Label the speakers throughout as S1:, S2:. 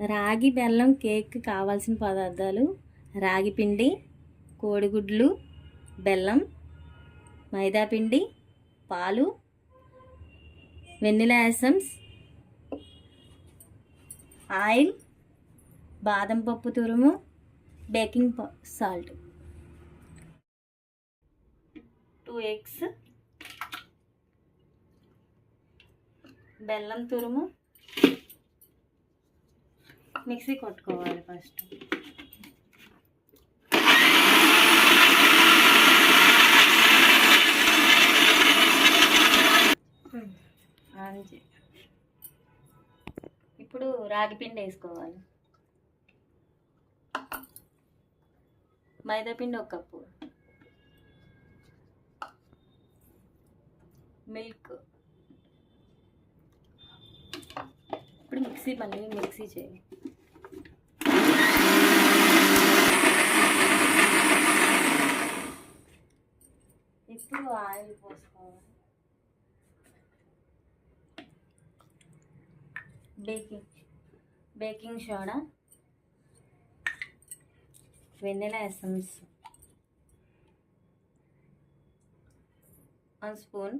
S1: రాగి బెల్లం కేక్ కావాల్సిన పదార్థాలు రాగి పిండి కోడిగుడ్లు బెల్లం మైదా పిండి పాలు వెన్నెలా ఎసమ్స్ ఆయిల్ బాదం పప్పు తురుము బేకింగ్ సాల్ట్. టూ ఎగ్స్ బెల్లం తురుము మిక్సీ కొట్టుకోవాలి ఫస్ట్. అంతే ఇప్పుడు రాగి పిండి వేసుకోవాలి. మైదాపిండి ఒక కప్పు. మిల్క్. ఇప్పుడు మిక్సీ మళ్ళీ మిక్సీ చేయాలి. ఇప్పుడు ఆయిల్ పోసుకోవాలి baking baking soda vanilla essence one spoon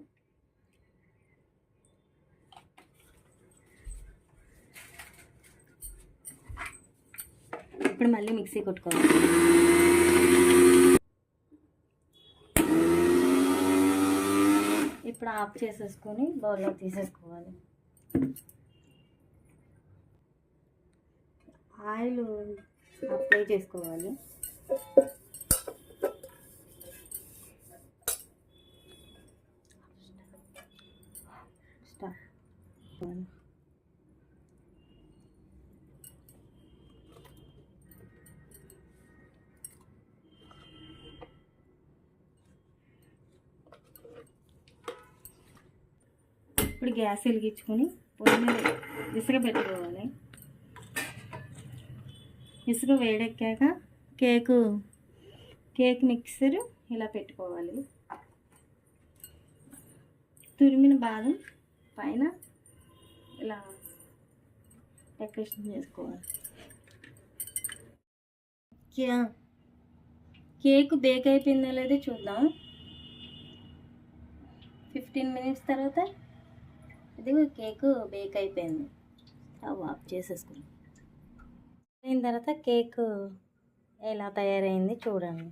S1: ఇప్పుడు మళ్ళీ మిక్సీ కొట్టుకోవాలి ఇప్పుడు ఆఫ్ చేసేసుకొని బౌల్లో తీసేసుకోవాలి. ఆయిల్ అప్లై చేసుకోవాలి. స్టాప్. ఇప్పుడు గ్యాస్ వెలిగించుకొని పొయ్యి మీద ఇసుక పెట్టుకోవాలి. ఇసుక వేడెక్కాక కేకు కేక్ మిక్సర్ ఇలా పెట్టుకోవాలి. తురిమిన బాదం పైన ఇలా డెకరేషన్ చేసుకోవాలి. కే- కేక్ బేక్ అయిపోయిందో లేదో చూద్దాం. ఫిఫ్టీన్ మినిట్స్ తర్వాత ఇదిగో కేక్ బేక్ అయిపోయింది. స్టవ్ ఆఫ్ చేసేసుకున్నాం. అయిన తర్వాత కేక్ ఎలా తయారైంది చూడండి.